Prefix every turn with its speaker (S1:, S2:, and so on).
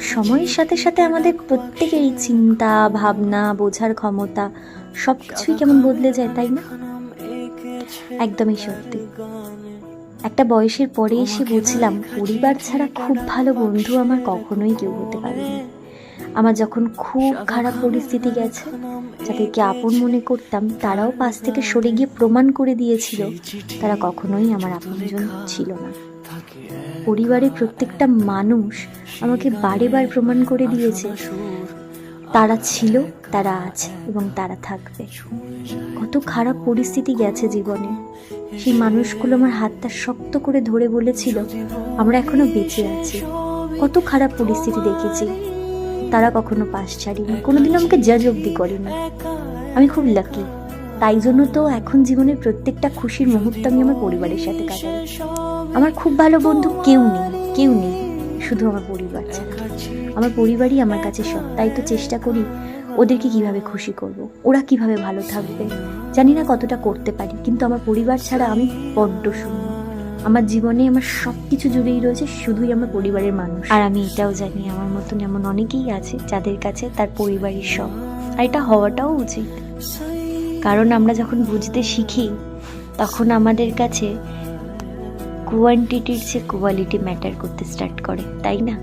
S1: সময়ের সাথে সাথে আমাদের প্রত্যেকেরই চিন্তা, ভাবনা, বোঝার ক্ষমতা সব কিছুই কেমন বদলে যায়, তাই না? একদমই সত্যি। একটা বয়সের পরে এসে বুঝলাম, পরিবার ছাড়া খুব ভালো বন্ধু আমার কখনোই কেউ হতে পারেনি। আমার যখন খুব খারাপ পরিস্থিতি গেছে, যাদেরকে আপন মনে করতাম, তারাও পাশ থেকে সরে গিয়ে প্রমাণ করে দিয়েছিল, তারা কখনোই আমার আপনজন ছিল না। পরিবারের প্রত্যেকটা মানুষ আমাকে বারে বার প্রমাণ করে দিয়েছে। তারা ছিল, তারা আছে এবং তারা থাকবে। কত খারাপ পরিস্থিতি গেছে জীবনে। সেই মানুষগুলো আমার হাতটা শক্ত করে ধরে বলেছিল, আমরা এখনও বেঁচে আছি। কত খারাপ পরিস্থিতি দেখেছি। তারা কখনো পাশ ছাড়িনি। কোনোদিন আমাকে জাজ অব্দি করেনি। আমি খুব লাকি তাই জন্য তো এখন জীবনের প্রত্যেকটা খুশির মুহূর্ত আমি আমার পরিবারের সাথে কাটাই। আমার খুব ভালো বন্ধু কেউ নেই কেউ নেই, শুধু আমার পরিবার আমার পরিবারই আমার কাছে সব, তাই তো চেষ্টা করি ওদেরকে কীভাবে খুশি করব। ওরা কীভাবে ভালো থাকবে, জানি না কতটা করতে পারি, কিন্তু আমার পরিবার ছাড়া আমি বড্ড শূন্য আমার জীবনে আমার সব কিছু জুড়েই রয়েছে, শুধুই আমার পরিবারের মানুষ। আর আমি এটাও জানি, আমার মতন এমন অনেকেই আছে যাদের কাছে তার পরিবারই সব, আর এটা হওয়াটাও উচিত। কারণ আমরা যখন বুঝতে শিখি, তখন আমাদের কাছে কোয়ান্টিটির চেয়ে কোয়ালিটি ম্যাটার করতে স্টার্ট করে, তাই না?